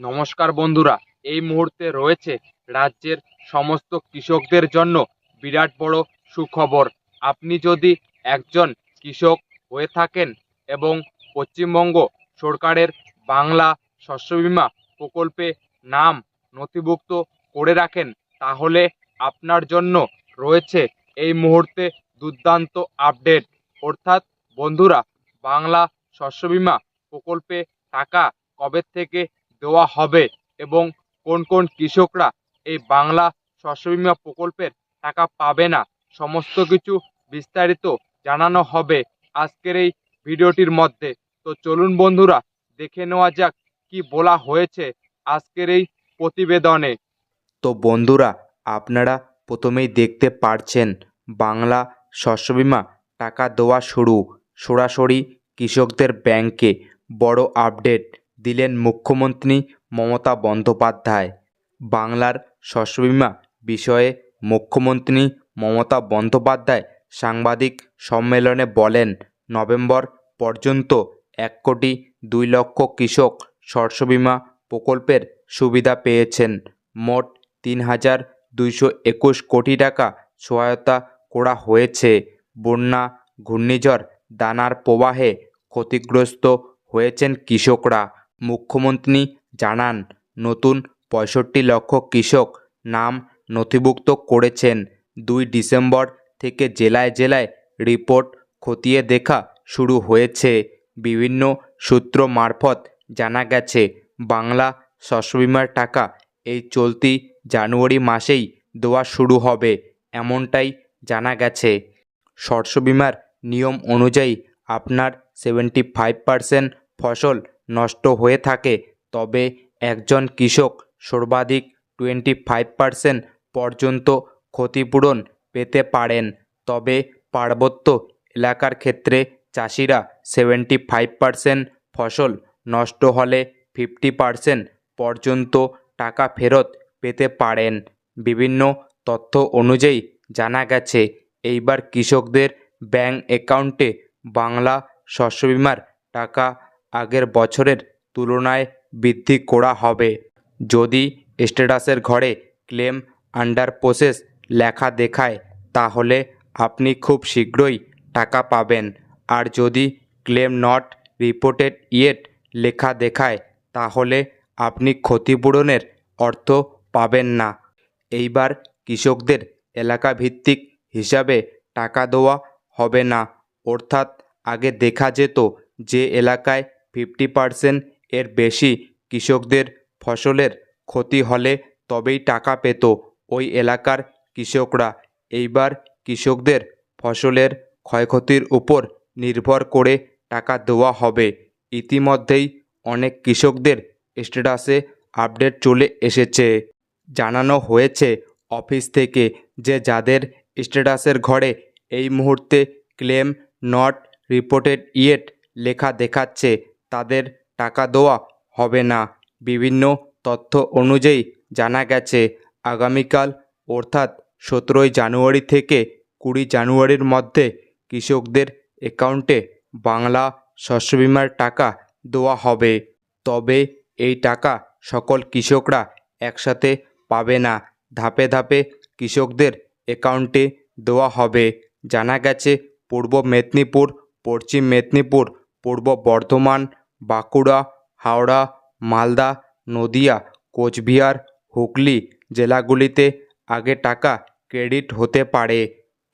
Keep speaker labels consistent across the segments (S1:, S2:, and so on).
S1: নমস্কার বন্ধুরা, এই মুহূর্তে রয়েছে রাজ্যের সমস্ত কৃষকদের জন্য বিরাট বড় সুখবর। আপনি যদি একজন কৃষক হয়ে থাকেন এবং পশ্চিমবঙ্গ সরকারের বাংলা শস্য বিমা প্রকল্পে নাম নথিভুক্ত করে রাখেন, তাহলে আপনার জন্য রয়েছে এই মুহূর্তে দুর্দান্ত আপডেট। অর্থাৎ বন্ধুরা, বাংলা শস্য বিমা প্রকল্পে টাকা কবে থেকে দেওয়া হবে এবং কোন কোন কৃষকরা এই বাংলা শস্য বীমা প্রকল্পের টাকা পাবে না, সমস্ত কিছু বিস্তারিত জানানো হবে আজকের এই ভিডিওটির মধ্যে। তো চলুন বন্ধুরা, দেখে নেওয়া যাক কি বলা হয়েছে আজকের এই প্রতিবেদনে।
S2: তো বন্ধুরা, আপনারা প্রথমেই দেখতে পারছেন বাংলা শস্য বীমা টাকা দেওয়া শুরু। সরাসরি কৃষকদের ব্যাংকে বড় আপডেট। দিলেন মুখ্যমন্ত্রী মমতা বন্দ্যোপাধ্যায়। বাংলার শস্য বীমা বিষয়ে মুখ্যমন্ত্রী মমতা বন্দ্যোপাধ্যায় সাংবাদিক সম্মেলনে বলেন, নভেম্বর পর্যন্ত এক কোটি দুই লক্ষ কৃষক শস্য বীমা প্রকল্পের সুবিধা পেয়েছেন। মোট তিন হাজার দুইশো একুশ কোটি টাকা সহায়তা করা হয়েছে। বন্যা, ঘূর্ণিঝড়, দানার প্রবাহে ক্ষতিগ্রস্ত হয়েছেন কৃষকরা। মুখ্যমন্ত্রী জানান, নতুন পঁয়ষট্টি লক্ষ কৃষক নাম নথিভুক্ত করেছেন। দুই ডিসেম্বর থেকে জেলায় জেলায় রিপোর্ট খতিয়ে দেখা শুরু হয়েছে। বিভিন্ন সূত্র মারফত জানা গেছে, বাংলা শস্য বিমার টাকা এই চলতি জানুয়ারি মাসেই দেওয়া শুরু হবে, এমনটাই জানা গেছে। শস্য বিমার নিয়ম অনুযায়ী আপনার সেভেন্টি ফাইভ পারসেন্ট ফসল নষ্ট হয়ে থাকে। তবে একজন কৃষক সর্বাধিক টোয়েন্টি ফাইভ পারসেন্ট পর্যন্ত ক্ষতিপূরণ পেতে পারেন। তবে পার্বত্য এলাকার ক্ষেত্রে চাষিরা সেভেন্টি ফাইভ পারসেন্ট ফসল নষ্ট হলে ফিফটি পারসেন্ট পর্যন্ত টাকা ফেরত পেতে পারেন। বিভিন্ন তথ্য অনুযায়ী জানা গেছে, এইবার কৃষকদের ব্যাংক অ্যাকাউন্টে বাংলা শস্য বিমার টাকা আগের বছরের তুলনায় বৃদ্ধি করা হবে। যদি স্ট্যাটাসের ঘরে ক্লেম আন্ডার প্রসেস লেখা দেখায়, তাহলে আপনি খুব শীঘ্রই টাকা পাবেন। আর যদি ক্লেম নট রিপোর্টেড ইয়েট লেখা দেখায়, তাহলে আপনি ক্ষতিপূরণের অর্থ পাবেন না। এইবার কৃষকদের এলাকা ভিত্তিক হিসাবে টাকা দেওয়া হবে না। অর্থাৎ আগে দেখা যেত যে এলাকায় ফিফটি পার্সেন্ট এর বেশি কৃষকদের ফসলের ক্ষতি হলে তবেই টাকা পেত ওই এলাকার কৃষকরা। এইবার কৃষকদের ফসলের ক্ষয়ক্ষতির উপর নির্ভর করে টাকা দেওয়া হবে। ইতিমধ্যেই অনেক কৃষকদের স্ট্যাটাসে আপডেট চলে এসেছে। জানানো হয়েছে অফিস থেকে যে যাদের স্ট্যাটাসের ঘরে এই মুহূর্তে ক্লেম নট রিপোর্টেড ইয়েট লেখা দেখাচ্ছে তাদের টাকা দেওয়া হবে না। বিভিন্ন তথ্য অনুযায়ী জানা গেছে, আগামীকাল অর্থাৎ সতেরোই জানুয়ারি থেকে কুড়ি জানুয়ারির মধ্যে কৃষকদের অ্যাকাউন্টে বাংলা শস্য বিমার টাকা দেওয়া হবে। তবে এই টাকা সকল কৃষকরা একসাথে পাবে না। ধাপে ধাপে কৃষকদের অ্যাকাউন্টে দেওয়া হবে। জানা গেছে, পূর্ব মেদিনীপুর, পশ্চিম মেদিনীপুর, পূর্ব বর্ধমান বাঁকুড়া, হাওড়া, মালদা, নদীয়া, কোচবিহার, হুগলি জেলাগুলিতে আগে টাকা ক্রেডিট হতে পারে।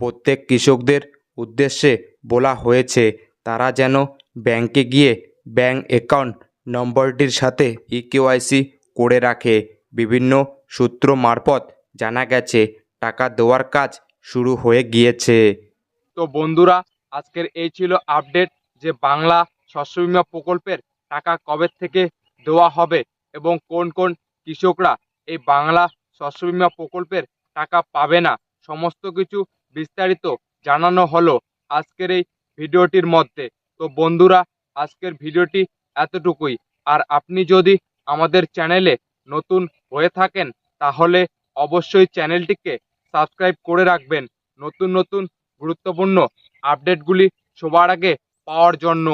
S2: প্রত্যেক কৃষকদের উদ্দেশ্যে বলা হয়েছে, তারা যেন ব্যাংকে গিয়ে ব্যাংক অ্যাকাউন্ট নম্বরটির সাথে ইকেওয়াইসি করে রাখে। বিভিন্ন সূত্র মারফত জানা গেছে, টাকা দেওয়ার কাজ শুরু হয়ে গিয়েছে।
S1: তো বন্ধুরা, আজকের এই ছিল আপডেট যে বাংলা শস্য বীমা প্রকল্পের টাকা কবে থেকে দেওয়া হবে এবং কোন কোন কৃষকরা এই বাংলা শস্য বীমা প্রকল্পের টাকা পাবে না? সমস্ত কিছু বিস্তারিত জানানো হলো আজকের এই ভিডিওটির মধ্যে। তো বন্ধুরা, আজকের ভিডিওটি এতটুকুই। আর আপনি যদি আমাদের চ্যানেলে নতুন হয়ে থাকেন, তাহলে অবশ্যই চ্যানেলটিকে সাবস্ক্রাইব করে রাখবেন। নতুন নতুন গুরুত্বপূর্ণ আপডেটগুলি সবার আগে পাওয়ার জন্য।